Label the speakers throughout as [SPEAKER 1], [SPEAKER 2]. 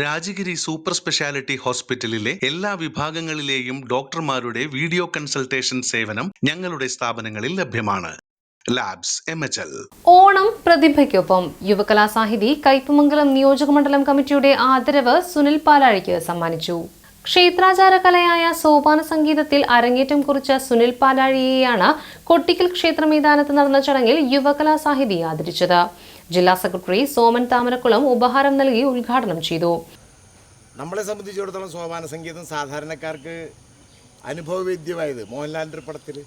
[SPEAKER 1] Rajagiri super speciality ഹോസ്പിറ്റലിലെ എല്ലാ വിഭാഗങ്ങളിലെയും ഡോക്ടർമാരുടെ വീഡിയോ കൺസൾട്ടേഷൻ സേവനം ഞങ്ങളുടെ സ്ഥാപനങ്ങളിൽ ലഭ്യമാണ്. ലാബ്സ്
[SPEAKER 2] ഓണം പ്രതിഭയ്ക്കൊപ്പം യുവകലാസാഹിതി കയ്പമംഗലം നിയോജകമണ്ഡലം കമ്മിറ്റിയുടെ ആദരവ് സുനിൽ പാലാഴിക്ക് സമ്മാനിച്ചു. ക്ഷേത്രാചാര കലയായ സോപാന സംഗീതത്തിൽ അരങ്ങേറ്റം കുറിച്ച സുനിൽ പാലാഴിയെയാണ് കൊട്ടിക്കൽ ക്ഷേത്ര മൈതാനത്ത് നടന്ന ചടങ്ങിൽ യുവകലാസാഹിതി ആദരിച്ചത്. ജില്ലാ സെക്രട്ടറി സോമൻ താമരക്കുളം ഉപഹാരം നൽകി ഉദ്ഘാടനം ചെയ്തു.
[SPEAKER 3] നമ്മളെ സംബന്ധിച്ചിടത്തോളം സോപാന സംഗീതം സാധാരണക്കാർക്ക് അനുഭവവേദ്യമായത് മോഹൻലാലിന്റെ പടത്തിൽ.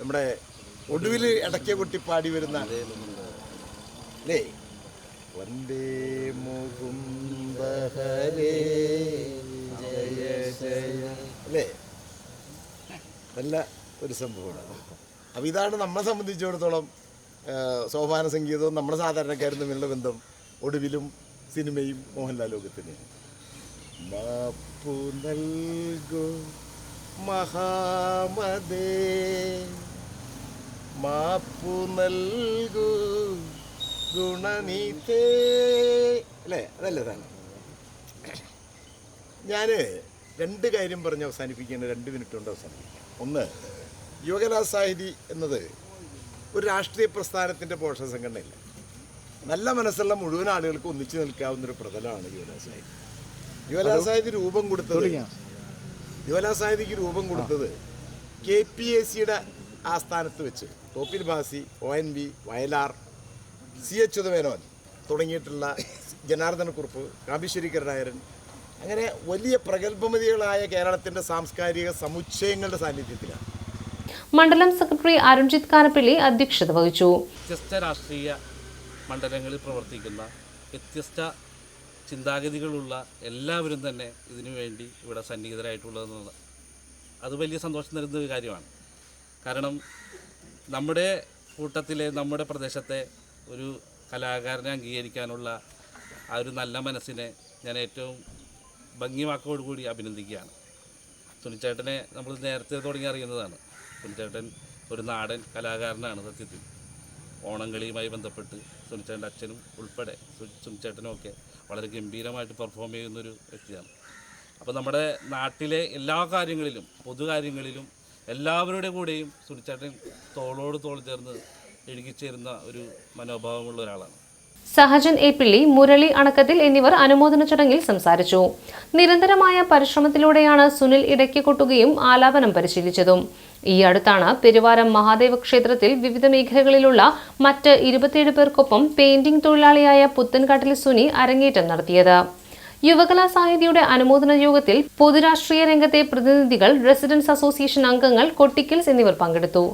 [SPEAKER 3] നമ്മുടെ ഒടുവിൽ ഇടയ്ക്ക് കൊട്ടി പാടി വരുന്ന അല്ലേ? അല്ലേ? നല്ല ഒരു സംഭവമാണ്. അപ്പോൾ ഇതാണ് നമ്മളെ സംബന്ധിച്ചിടത്തോളം സോപാന സംഗീതവും നമ്മുടെ സാധാരണക്കാരും തമ്മിലുള്ള ബന്ധം ഒടുവിലും സിനിമയും മോഹൻലാൽ ലോകത്തിന് മാപ്പു നൽകു മഹാമദേ മാപ്പു നൽകു ഗുണനീതേ. അല്ലേ? അതല്ലേ സാധനം. ഞാൻ രണ്ട് കാര്യം പറഞ്ഞ് അവസാനിപ്പിക്കേണ്ട രണ്ട് മിനിറ്റ് കൊണ്ട് അവസാനിപ്പിക്കുക ഒന്ന് യുവകലാ സാഹിതി എന്നത് ഒരു രാഷ്ട്രീയ പ്രസ്ഥാനത്തിന്റെ പോഷക സംഘടനയില്ല. നല്ല മനസ്സുള്ള മുഴുവൻ ആളുകൾക്ക് ഒന്നിച്ചു നിൽക്കാവുന്ന ഒരു പ്രതലമാണ് യുവകലാ സാഹിതി. യുവകലാ സാഹിതി രൂപം കൊടുത്തത് യുവകലാ സാഹിതിക്ക് രൂപം കൊടുത്തത് കെ പി എ സിയുടെ ആസ്ഥാനത്ത് വെച്ച് Thoppil Bhasi O N V Vayalar C H ഉദമേനോൻ തുടങ്ങിയിട്ടുള്ള ജനാർദ്ദനക്കുറുപ്പ് കാമ്പീശ്വരി കരുണാകരൻ അങ്ങനെ വലിയ പ്രഗത്ഭമതികളായ കേരളത്തിന്റെ സാംസ്കാരിക സമുച്ചയങ്ങളുടെ സാന്നിധ്യത്തിലാണ്.
[SPEAKER 2] മണ്ഡലം സെക്രട്ടറി അരുൺജിത് കാനപ്പള്ളി അധ്യക്ഷത വഹിച്ചു.
[SPEAKER 4] വ്യത്യസ്ത രാഷ്ട്രീയ മണ്ഡലങ്ങളിൽ പ്രവർത്തിക്കുന്ന വ്യത്യസ്ത ചിന്താഗതികളുള്ള എല്ലാവരും തന്നെ ഇതിനു വേണ്ടി ഇവിടെ സന്നിഹിതരായിട്ടുള്ളതെന്നുള്ളത് അത് വലിയ സന്തോഷം തരുന്ന ഒരു കാര്യമാണ്. കാരണം നമ്മുടെ കൂട്ടത്തിലെ നമ്മുടെ പ്രദേശത്തെ ഒരു കലാകാരനെ അംഗീകരിക്കാനുള്ള ആ ഒരു നല്ല മനസ്സിനെ ഞാൻ ഏറ്റവും ഭംഗി വാക്കോടുകൂടി അഭിനന്ദിക്കുകയാണ്. സുനിച്ചേട്ടനെ നമ്മൾ നേരത്തെ തുടങ്ങി അറിയുന്നതാണ്. സുനിച്ചേട്ടൻ ഒരു നാടൻ കലാകാരനാണ് സത്യത്തിൽ. ഓണംകളിയുമായി ബന്ധപ്പെട്ട് സുനിച്ചേട്ടന്റെ അച്ഛനും ഉൾപ്പെടെ സുനിച്ചേട്ടനുമൊക്കെ സുനിച്ചേട്ടനും വളരെ ഗംഭീരമായിട്ട് പെർഫോം ചെയ്യുന്നൊരു വ്യക്തിയാണ്. അപ്പോൾ നമ്മുടെ നാട്ടിലെ എല്ലാ കാര്യങ്ങളിലും പൊതുകാര്യങ്ങളിലും എല്ലാവരുടെ കൂടെയും സുനിച്ചേട്ടൻ തോളോട് തോൾ ചേർന്ന് എഴുകിച്ചേരുന്ന ഒരു മനോഭാവമുള്ള ഒരാളാണ്.
[SPEAKER 2] സഹജൻ എ പിള്ളി മുരളി അണക്കത്തിൽ എന്നിവർ അനുമോദന ചടങ്ങിൽ സംസാരിച്ചു. നിരന്തരമായ പരിശ്രമത്തിലൂടെയാണ് സുനിൽ ഇടയ്ക്ക് കൊട്ടുകയും ആലാപനം പരിശീലിച്ചതും. ഈ അടുത്താണ് പെരുവാരം മഹാദേവ ക്ഷേത്രത്തിൽ വിവിധ മേഖലകളിലുള്ള മറ്റ് ഇരുപത്തിയേഴ് പേർക്കൊപ്പം പെയിന്റിംഗ് തൊഴിലാളിയായ പുത്തൻകാട്ടിൽ സുനി അരങ്ങേറ്റം നടത്തിയത്. യുവകലാ സാഹിതിയുടെ അനുമോദന യോഗത്തിൽ പൊതുരാഷ്ട്രീയ രംഗത്തെ പ്രതിനിധികൾ റെസിഡൻസ് അസോസിയേഷൻ അംഗങ്ങൾ കൊട്ടിക്കൽസ് എന്നിവർ പങ്കെടുത്തു.